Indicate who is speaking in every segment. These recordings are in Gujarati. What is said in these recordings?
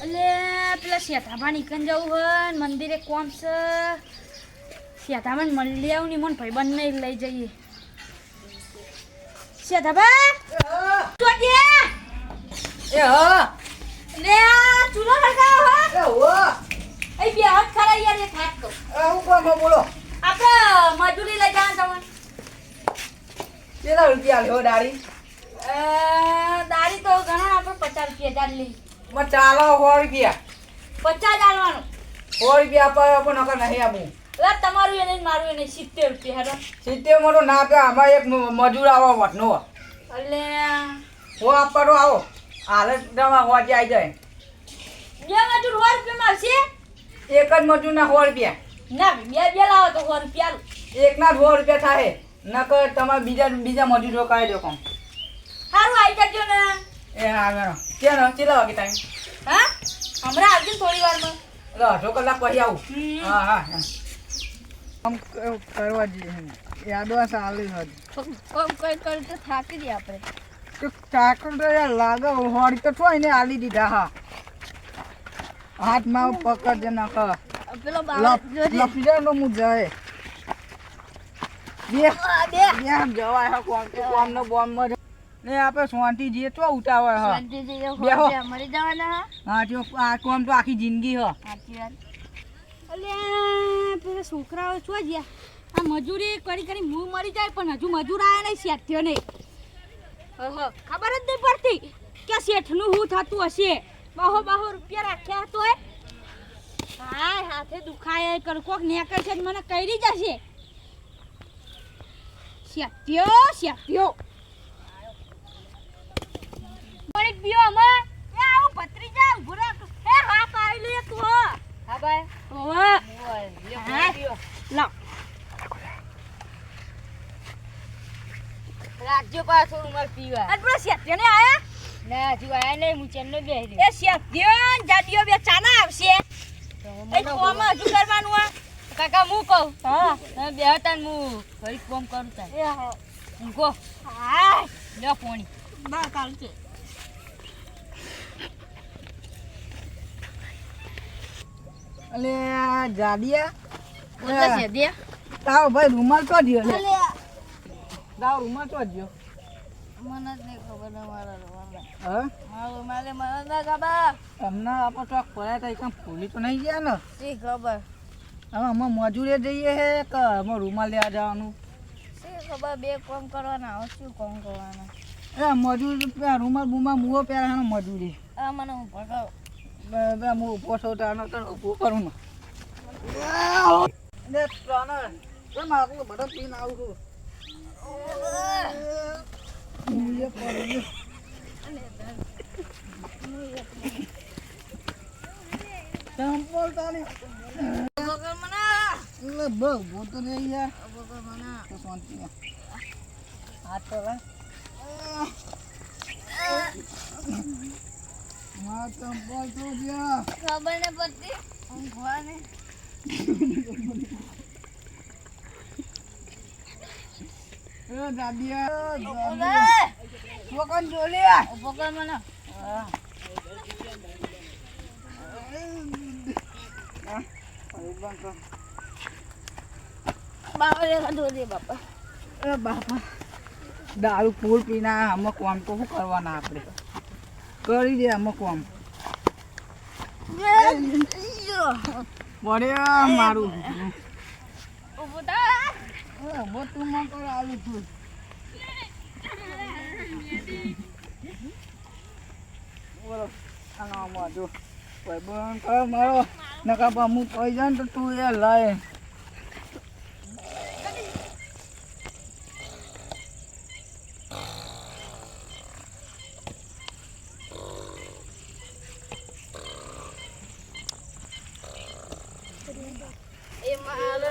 Speaker 1: એટલે પેલા શેઠાભાઈ નીકળી જવું હોય મંદિરે કોમ છે. શેઠાભાઈ મળી આવું ને મને ભાઈબંધ ને લઈ જઈએ. શેઠાભાઈ
Speaker 2: એ હા.
Speaker 1: લે ચૂલો લગાવો હો.
Speaker 2: એ
Speaker 1: બે હાથ ખરા યાર એ થાક તો
Speaker 2: હું કોમ બોલો.
Speaker 1: આપણે મજૂરી લઈ જવાનું તમને
Speaker 2: કેટલા રૂપિયા લ્યો દાડી?
Speaker 1: તો ઘણા આપણે પચાસ રૂપિયા ચાલ લઈ
Speaker 2: મને ચાલો સો રૂપિયા
Speaker 1: પચાસ જાણવાનું
Speaker 2: સો રૂપિયા પર પણ નકર નહીં આપું.
Speaker 1: એટલે તમારું એને મારું એને સિત્તેર રૂપિયા હેડો.
Speaker 2: સિત્તેર મોટો ના કે આમાં એક મજૂર આવો વટનો
Speaker 1: એટલે
Speaker 2: હો આપવાનો આવો. હાલત જવા હોજે આવી જાય.
Speaker 1: બે મજૂર સો રૂપિયામાં આવશે?
Speaker 2: એક જ મજૂરના સો રૂપિયા.
Speaker 1: ના બે બે લાવો તો સો રૂપિયા.
Speaker 2: એકના સો રૂપિયા થાય. નકર તમારે બીજા બીજા મજૂરો કાઢી દો કોમ
Speaker 1: સારું આવી જજો ને.
Speaker 2: એ હા મેડમ ક્યાં કેટલા વાગે ટાઈમ
Speaker 1: હા? હમણાં આવજો થોડી વારમાં.
Speaker 2: એટલે અડધો કલાક પછી આવું. હા હા હા. આમ કરવા જઈએ યાદવા ચાલી હતી
Speaker 1: કોમ કોઈ કરી તો થાકી દઈએ આપણે.
Speaker 2: તો ચાકર તો યાર લાગે હોડી તો થોય ને આલી દીધા હા. હાથમાં પકડ નાખ
Speaker 1: પેલો
Speaker 2: લપીડા નો મુ જાય. બે જવાય હા કોમ કોમ નો બોમ ને આપણે શાંતિ જઈએ તો ઉતાવળ હા. બેહો.
Speaker 1: મરી જવાના હા.
Speaker 2: હા જો આ કોમ તો આખી જિંદગી હ.
Speaker 1: સાચી વાત. પેલા છોકરાઓ છો જ્યા? આ મજૂરી કરી કરી હું મરી જાય પણ હજુ મજૂર આયા નહીં શેઠ થયો નહીં. ઓહો, ખબર જ નહીં પડતી કે શેઠનું શું થતું હશે. બહો બહો રૂપિયા રાખ્યા હતો એ હાય હાથે દુખાય કર કોક નેકર છે મને કરી જશે. શેઠ્યો શેઠ્યો પાણી પીઓ અમે. એ આવું ભત્રીજા ઊભો રાખ. હે હા પાઈ લે તું. હા
Speaker 2: ભાઈ.
Speaker 1: ઓવા લાવ
Speaker 3: રાખજો પાછો ઉમર પીવા.
Speaker 1: અને પેલા શેઠિયો ને આયા?
Speaker 3: ના હજુ આયા નહીં હું ચેન્નઈ બેસી
Speaker 1: એ શેઠિયો ને જાડીઓ બે ચાના આવશે. એ કોમાં હજુ કરવાનું આ
Speaker 3: કાકા હું કહું?
Speaker 1: હા.
Speaker 3: તમે બેહતા ને હું ફરી કોમ કરું
Speaker 1: એ હા.
Speaker 3: ઊંઘો.
Speaker 1: હાય
Speaker 3: લ્યો પોણી.
Speaker 1: બા ચાલશે
Speaker 2: અલે આ જાડિયા
Speaker 3: તાવ છે
Speaker 2: ભાઈ રૂમાલ તો દ્યો લે. તાવ રૂમાલ તો દ્યો.
Speaker 3: મને જ નહીં ખબર મારા રૂમાલ
Speaker 2: હા?
Speaker 3: મારું મારે મને ના ખબર.
Speaker 2: તમને આપણે તો પરાય તો એકદમ ભૂલી તો નહીં ગયા ને?
Speaker 3: શી ખબર?
Speaker 2: હવે અમે મજૂરે જઈએ હે કે અમે રૂમાલ લેવા જવાનું?
Speaker 3: શી ખબર? બે કોમ કરવાના હવે શું કોમ કરવાના?
Speaker 2: એ મજૂર રૂમાલ બુમાલ મુવો પહેરે હે મજૂરી.
Speaker 3: આ મને હું ભગાવ.
Speaker 2: બે- બે હું ઊભો છું તો આનો તો ઊભો કરું ને. તને કેમ આટલું બધો પીને આવું છું. એ પડી ચંપલ તારી. એટલે બહુ બોલતો નહીં યાર. તો શાંતિ હાથ તો લાય. મારા ચંપલ તો
Speaker 3: ખબર ને પડતી ઊંઘવા ને
Speaker 2: એ દાદીયા દાદી. છોકરાને જોલી
Speaker 3: ભગર મને બાબા બાપા
Speaker 2: દારૂ ફૂલ પીના આયા. અમે તો શું કરવાના આપણે કરી દે અમે કોમ પડે મારું. ઊભો તું છું બોલો, આનો આમાં જો ભાઈ બંધ કર મારો. નકા પા હું પડી જાય ને તો તું એ લાય
Speaker 3: એ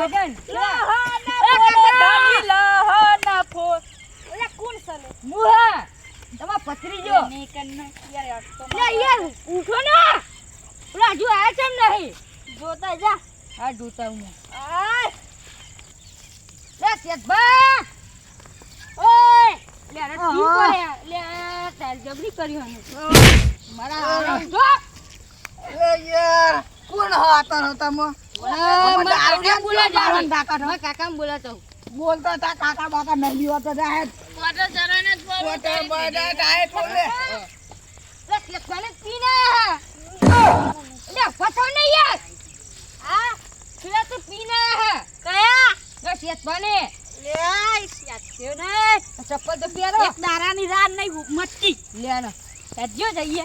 Speaker 1: તમે ભજન લહના ફૂલ ઓલા કોણ સલે મુહા. તમાર પથરીજો લે યાર ઉઠો ને. ઓલા હજુ આયા ચમ નહીં. જોતા જા. હા જોતા હું. આય. લે શેઠભા ઓય. લે અરે ટી પડ્યા લે તાર જબરી કર્યો ને મારા જો
Speaker 2: એ યાર. કોણ હતા હતા
Speaker 1: તો
Speaker 2: બોલતા હતા કાકા બાકા નહીં હોતો
Speaker 3: ચરાને જ.
Speaker 2: બોલે
Speaker 1: પીને લે પથો ને યાર. આ પેલા તો પીને કયા? લે બને. લે ને. ચપ્પલ તો પહેરો. એક દારાની રાત નહીં મટકી. લે ને જઈએ.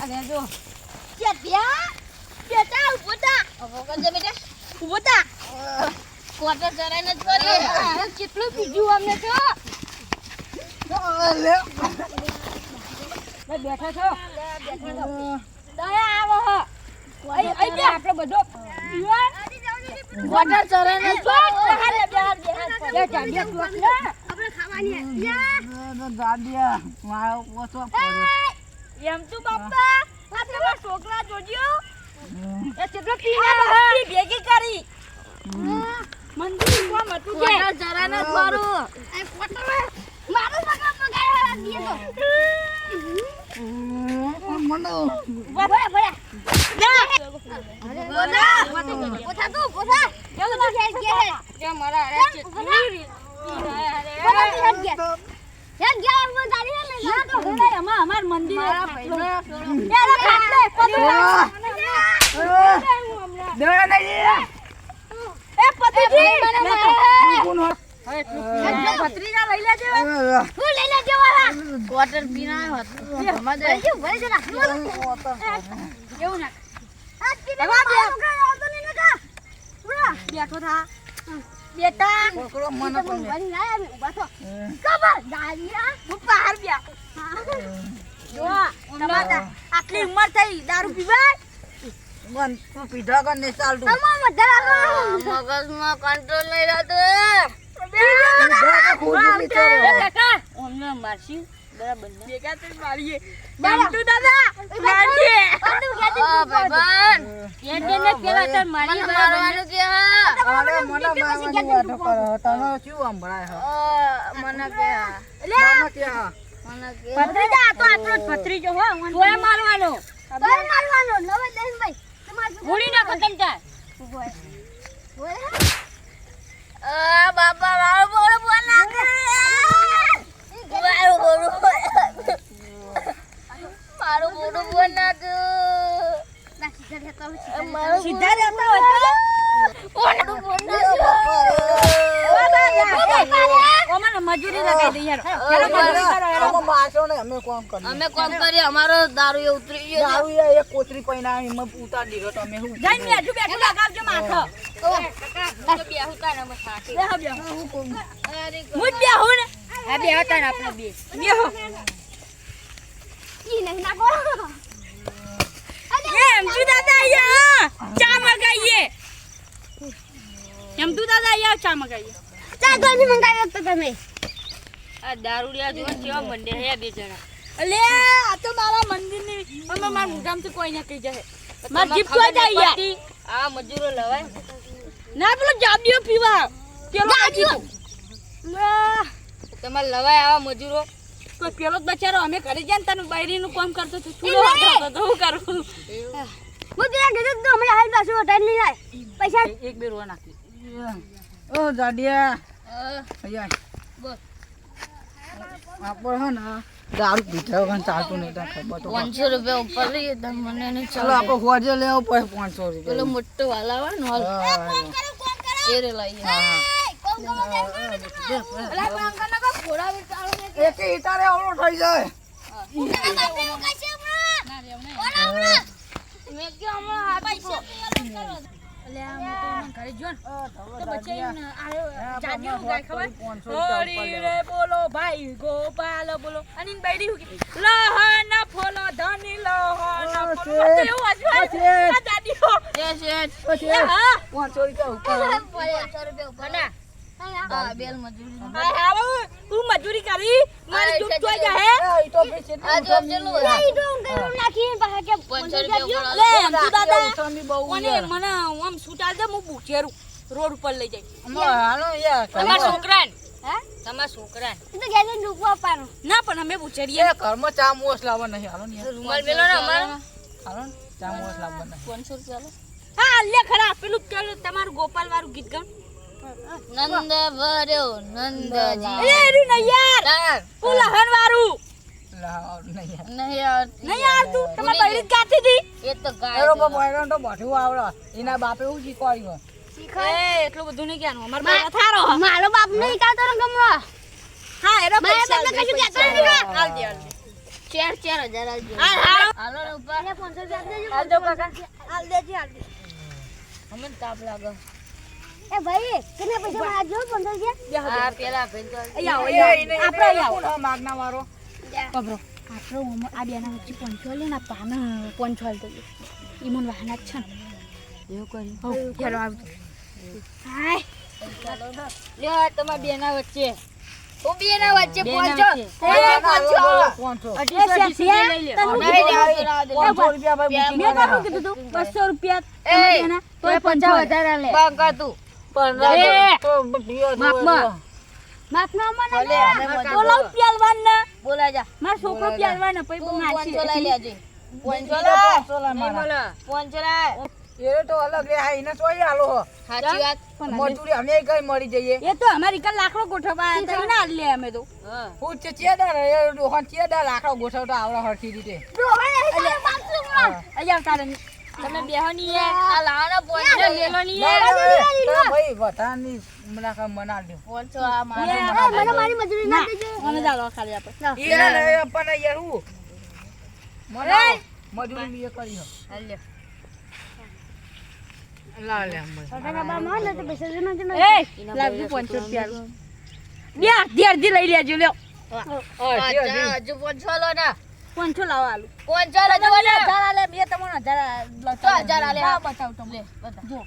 Speaker 1: અરે જો શેઠિયા બેટા ઊભો થા
Speaker 3: ઊભો કરજે બેટા
Speaker 1: ઊભો કેટલું પીજું અમને તો બેઠા છો દયા આવો આપણે બધો તું આપણે ખાવાની
Speaker 2: મારો ઓછો પડ્યો
Speaker 1: એમ તું બાપા આ તમારા છોકરા જોજો એ કેટલો પીને ભેગી કરી મંદિર કોમ હતું કે
Speaker 3: જરા ના જ એ
Speaker 1: મારું મારો બગાડવા દીએ હરા પોતા તું મારા
Speaker 3: ભાઈનો
Speaker 1: એલા ખાટલે પોતા
Speaker 2: દેવા નહીં
Speaker 1: એ પતિજી
Speaker 2: કોણ
Speaker 1: હવે ભત્રીજા લઈ લેજે.
Speaker 2: હતા
Speaker 1: હું લઈ લેજે વાલા.
Speaker 3: વોટર પીના હતો
Speaker 1: જરા એવું ના. બેઠો થા. બેટા.
Speaker 2: છોકરો મને પણ.
Speaker 1: ભણી ના આવી ઊભા થો કબર દાદિયા હું? બહાર બ્યા જો તમારા આટલી ઉંમર થઈ દારૂ પીવાય?
Speaker 2: મન તું પીધા કર ને ચાલતું?
Speaker 1: તમામ વધારા
Speaker 3: મગજમાં કંટ્રોલ નહીં રહેતો.
Speaker 2: પીધા કર ખોટી વિચારો.
Speaker 1: કાકા
Speaker 3: અમને મારશી? બરાબર
Speaker 1: ભેગા થઈ મારીએ. બંટુ દાદા મારીએ.
Speaker 3: ઓ ભાઈબંધ
Speaker 1: એને ને પેલા તો મારી
Speaker 3: મારવાનું કે હા.
Speaker 2: અરે મને મારવાની કરો તને શું સંભળાય હે?
Speaker 3: મને કે હા.
Speaker 2: મને કે હા.
Speaker 1: ભત્રીજા આ તો આપણો જ ભત્રીજો હો તોય મારવાનો. તોય મારવાનો નવે દસ ભાઈ ગોળી નાખો તમતા
Speaker 3: આ બાપા મારો બોલો બોલ ના કરે મારો બોલો મારો બોલો બોલ ના કર મારો
Speaker 1: સીધા રહેતા હોય તો
Speaker 3: બોલો બોલ ના
Speaker 1: ઓમાને મજૂરી લગાઈ દઈ યાર હેલો મજૂરી કરો હેલો
Speaker 2: અમે મારશો ને અમે કોમ કરીએ.
Speaker 3: અમે અમારો દારૂ એ ઉતરી ગયો
Speaker 2: દારૂ એ એક કોતરી પૈના એમાં ઉતારી દીધો તમે શું
Speaker 1: જઈને મેજુ બેઠું લગાવજો માથો. બેહો બેહો હું જ બેહું ને. હા બેહો આપણે બે. બેહો. એમ તું દાદા આયા ચા મગાઈએ. એમજુ દાદા આયા ચા મગાઈએ.
Speaker 3: ચા કોની મંગાવ્યો તો તમે.
Speaker 1: આ દારૂડિયા જોવા કેવા મંડે હે બે જણા. અલે આ તો મારા મંદિરની અમે મારા મુગામથી કોઈ ના કહી જાય. માર જીપ તો જાય યાર.
Speaker 3: આ મજૂરો લવાય.
Speaker 1: ના પેલો જાબડીઓ પીવા. પેલો
Speaker 3: જાબિયો?
Speaker 1: ના.
Speaker 3: તમારે લવાય આવા મજૂરો?
Speaker 1: કોઈ પેલો જ બચારો અમે ઘરે જાય ને તને બૈરીનું કામ કરતો તો તો હું કરું બધું ત્યાં કીધું તો હમણાં હાલ પાછું હટાઈ નહીં જાય. પૈસા
Speaker 3: એક બે રૂવા નાખી.
Speaker 2: ઓ જાડિયા. અહીંયા. આપણે હે ને દારૂ પીધા વગર ચાલતું નહીં તને ખબર તો
Speaker 3: પાંચસો રૂપિયા ઉપર લઈએ તો મને નહીં
Speaker 2: ચાલો આપણે હોજે લેવો પડે પાંચસો
Speaker 3: પેલો મોટો વાલા આવે ને હાલ.
Speaker 2: હા, હા,
Speaker 3: એ રે લઈએ
Speaker 2: એક ઈટારે આવડો થઈ જાય.
Speaker 3: મેં કે હમણાં હાથ
Speaker 1: બોલો ભાઈ ગોપાલ બોલો. અને કે લહન ફોલો ધની લહન ફોલો. એવું હજુ
Speaker 2: ઓ, રૂપિયા ઉપર
Speaker 3: રૂપિયા ઉપર
Speaker 1: ના
Speaker 3: હા બેલ મજૂરી.
Speaker 1: હા હાલો તું મજૂરી કરી મારી
Speaker 3: હા,
Speaker 1: દુઃખ
Speaker 3: એટલે
Speaker 1: જોઈ
Speaker 3: જ.
Speaker 1: જા હે
Speaker 2: એ, તો પછી
Speaker 3: આ જો
Speaker 2: ઉઠાવી
Speaker 3: જેટલું
Speaker 2: લીધું.
Speaker 3: હોય.
Speaker 1: પાંચસો
Speaker 3: રૂપિયા
Speaker 1: લે તું દાદા મને મને આમ છૂટા દે હું બુચેરું રોડ ઉપર લઈ જાય.
Speaker 2: હાલો યાર,
Speaker 1: તમારા છોકરાને.
Speaker 3: હે?
Speaker 1: તમારા છોકરાને.
Speaker 3: તો ગેજે ડૂબવા આપવાનું.
Speaker 1: ના પણ અમે બુચેરીએ
Speaker 2: ઘરમાં ચા મોસ લાવવા નહીં હાલો ને
Speaker 3: રૂમાલ મેલો ને અમારો?
Speaker 2: હાલો ચા મોસ લાવવા નહીં.
Speaker 3: પાંચસો રૂપિયા
Speaker 1: હા લે ખરા પેલું પેલું તમારું ગોપાલ વાળું ગીત ગાવ
Speaker 3: નંદ ભર્યો નંદજી.
Speaker 1: એ એરી નહીં યાર. લહન વાળું
Speaker 2: લાવ નહીં યાર.
Speaker 3: નહીં આવડતી
Speaker 1: નહીં યાર તું તમારે બૈરી જ ગાતી હતી.
Speaker 3: એ તો
Speaker 2: એનો
Speaker 3: ગાય
Speaker 2: બાપ વાયરો તો બધું આવડે. એના બાપે એવું શીખવાડ્યું
Speaker 1: એ એટલું બધું નહીં કહેવાનું. અમાર બાપા થારો. હ.
Speaker 3: મારો બાપ નહીં કાતો ને ગમરો
Speaker 1: હા પૈસા આલ દે,
Speaker 3: કશું
Speaker 1: પૈસા
Speaker 3: કહેતો નથી
Speaker 1: દે, આલ દે.
Speaker 3: ચાર ચાર હજાર આવજો
Speaker 1: હાલો
Speaker 3: હાલો. ઉપર પાંચસો રૂપિયા
Speaker 1: આલ દો કાકા આલ દેજી આલ
Speaker 3: તાપ લાગે.
Speaker 4: એ ભાઈ તને પૈસા માં આજો પંદર રૂપિયા
Speaker 3: હા પેલા ભેજો
Speaker 1: અહીંયા અહીંયા
Speaker 2: એને-
Speaker 1: આવો. આપણે
Speaker 2: એને
Speaker 1: અહીંયા
Speaker 2: કોણ આ માગના વાળો?
Speaker 1: આવો. આપણો આ બેના વચ્ચે પંચો લે ને પાના પંચો હાલ વાહના જ છે
Speaker 3: એવું
Speaker 1: હાય.
Speaker 3: લ્યો તમારા બેના વચ્ચે. બેના વચ્ચે
Speaker 2: રૂપિયા ભાઈ
Speaker 1: મેં કીધું તું? રૂપિયા વધારે લે.
Speaker 3: બંકા તું.
Speaker 1: લાકડો ગોઠવતા આયા તા, લે અમે તો.
Speaker 2: હું. ચેદાર ચેદાર લાકડો ગોઠવતો આવડે હરખી રીતે.
Speaker 1: તમે બેહો ની
Speaker 3: આ લાવાના પાંચસો
Speaker 1: લે, લેલો ની
Speaker 2: ના,
Speaker 1: યાર.
Speaker 2: ના, એ, તો ભાઈ વધારાની મના મના દે
Speaker 3: પાંચસો આ મારે
Speaker 4: મને મારી મજૂરી
Speaker 1: ના,
Speaker 4: ના દેજો.
Speaker 1: મને ચાલો ખાલી આપણે.
Speaker 2: એ ના લે યાર હું? મને મજૂરી બી કરી હો.
Speaker 3: હાલ
Speaker 2: લા લે અમે.
Speaker 4: પટાકા બા માં ને તો પૈસા દેના છે
Speaker 1: એ, લાવજો પાંચસો રૂપિયા. બે અડધી અડધી લઈ લેજો લ્યો.
Speaker 3: હજુ લો ને.
Speaker 1: પાંચસો લાવો આલુ
Speaker 3: પાંચસો લો જો ને
Speaker 1: હજાર આલે બે તમને હજાર.
Speaker 3: તો હજાર આલે.
Speaker 1: લાવો બતાવ તમને.
Speaker 3: લે, બતા.
Speaker 1: જો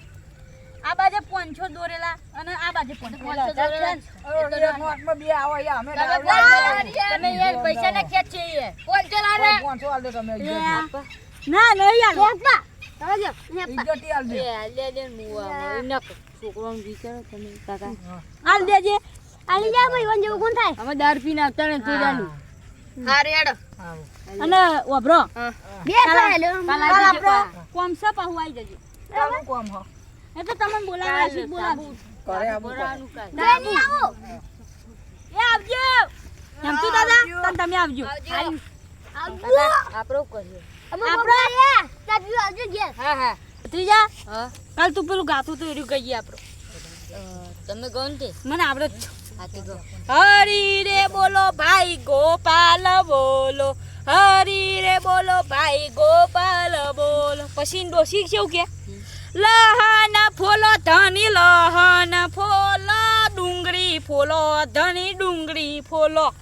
Speaker 1: આ બાજે પાંચસો દોરેલા અને આ બાજે પાંચસો
Speaker 3: દોરેલા.
Speaker 2: બે આવો યાર અમે
Speaker 3: તમે
Speaker 2: લાવો.
Speaker 3: લાવો યાર.
Speaker 1: પૈસા ના ખેંચ છે યાર.
Speaker 3: પાંચસો લાવો ને.
Speaker 2: પાંચસો આલે તમે
Speaker 1: ના નહીં આલો.
Speaker 4: આપા ચાલો
Speaker 2: ઇજ્જત આલ દે
Speaker 3: લે લે મુવા. નક. છોકરોને વિચારો તમે કાકા
Speaker 1: આલ દેજે
Speaker 4: આલી જા ભાઈ વન જેવું કોણ થાય
Speaker 1: અમે દાર પીને આવતા ને તું જાનું
Speaker 3: હારે હેડો.
Speaker 1: અને વાપરો.
Speaker 4: બે લ્યો
Speaker 1: કાલ આપણે કોમ છે પાહુ આવી જજો.
Speaker 2: કોમ કામ હો.
Speaker 1: એ તો તમને બોલાવા. છે બોલાવું.
Speaker 2: કરે આવું.
Speaker 4: નહીં આવો.
Speaker 1: એ આવજો. એમ તું દાદા? તન તમે આવજો.
Speaker 3: આવજો.
Speaker 4: આપરો
Speaker 3: આપણું
Speaker 4: આપરો તાજુ આવજો ઘેર.
Speaker 3: હા હા.
Speaker 1: ત્રીજા
Speaker 3: હા.
Speaker 1: કાલ તું પેલું ગાતું તો એર્યું ગઈએ આપણો
Speaker 3: તમે કોણ તે
Speaker 1: મને આવડે જ હરી રે બોલો ભાઈ ગોપાલ બોલો. હરી રે બોલો ભાઈ ગોપાલ બોલો. પછી ડોસી કેવું કે? લહન ફોલો ધની લહન ફોલો ડુંગળી ફોલો ધની ડુંગળી ફોલો.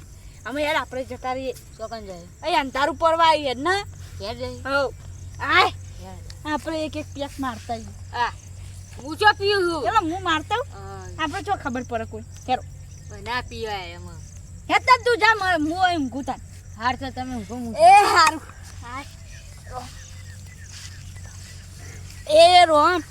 Speaker 1: અમે યાર આપણે જતા રહીએ.
Speaker 3: ચોકન જાય.
Speaker 1: અહીં અંધારું પડવા આવીએ ને?
Speaker 3: યાર જાય
Speaker 1: હવ. આય. આપણે એક એક પેક મારતા આવીએ
Speaker 3: આ હું ચો પીવું છું?
Speaker 1: ચલો હું મારતા આપણે ચો ખબર પડે કોઈ? હેરો.
Speaker 3: ના પીવાય એમાં.
Speaker 1: હેતા તું જા હું એમ ગુતા
Speaker 3: હાર તો તમે ઊંઘો
Speaker 1: એ હારું. એ રોમ.